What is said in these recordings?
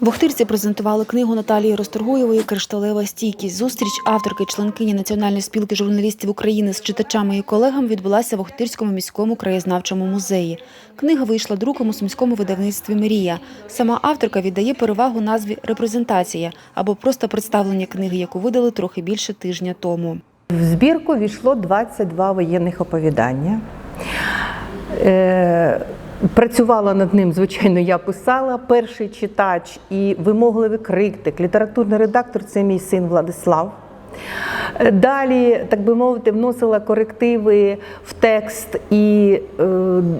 В Охтирці презентували книгу Наталії Росторгуєвої Кришталева стійкість. Зустріч авторки, членкині Національної спілки журналістів України з читачами і колегами відбулася в Охтирському міському краєзнавчому музеї. Книга вийшла друком у сумському видавництві Мрія. Сама авторка віддає перевагу назві Репрезентація або просто представлення книги, яку видали трохи більше тижня тому. В збірку війшло 22 воєнних оповідання. Е, Працювала над ним, звичайно, я писала. Перший читач і вимогливий критик, літературний редактор це мій син Владислав. Е, Далі, так би мовити, вносила корективи в текст і е,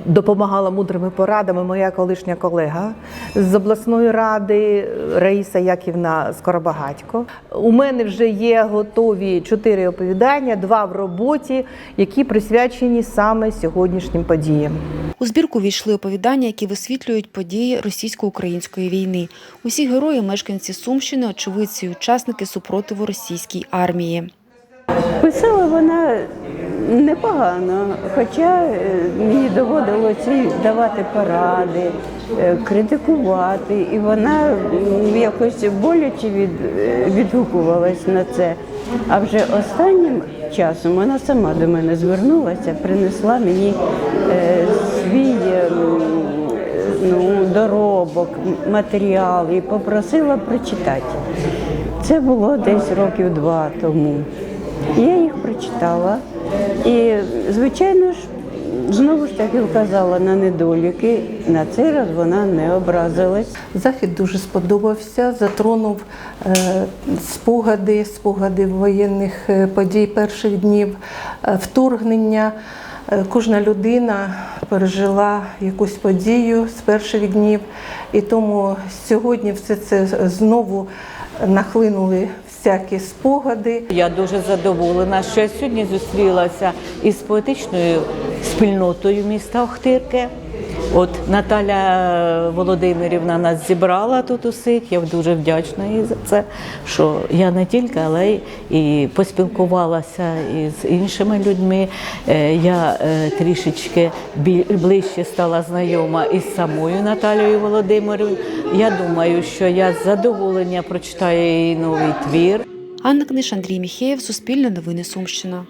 допомагала мудрими порадами моя колишня колега з обласної ради Раїса Яківна Скоробагатько. У мене вже є готові чотири оповідання, два в роботі, які присвячені саме сьогоднішнім подіям. У збірку війшли оповідання, які висвітлюють події російсько-української війни. Усі герої мешканці Сумщини, очевидці і учасники супротиву російській армії. Писала вона непогано, хоча е, мені доводилося давати поради, е, критикувати, і вона якось боляче від, е, відгукувалась на це. А вже останнім часом вона сама до мене звернулася, принесла мені свій е, ну, доробок, матеріал і попросила прочитати. Це було десь років два тому. Я їх прочитала. І, звичайно ж, знову ж таки вказала на недоліки. На цей раз вона не образилась. Захід дуже сподобався, затронув е, спогади, спогади воєнних е, подій перших днів вторгнення. Кожна людина пережила якусь подію з перших днів, і тому сьогодні все це знову нахлинули всякі спогади. Я дуже задоволена, що я сьогодні зустрілася із поетичною спільнотою міста Охтирки. От Наталя Володимирівна нас зібрала тут усіх. Я дуже вдячна їй за це, що я не тільки, але і поспілкувалася із іншими людьми. Е, Я е, трішечки ближче стала знайома із самою Наталією Володимирівною. Я думаю, що я з задоволення прочитаю її новий твір. Анна Книж, Андрій Міхеєв, Суспільне новини Сумщина.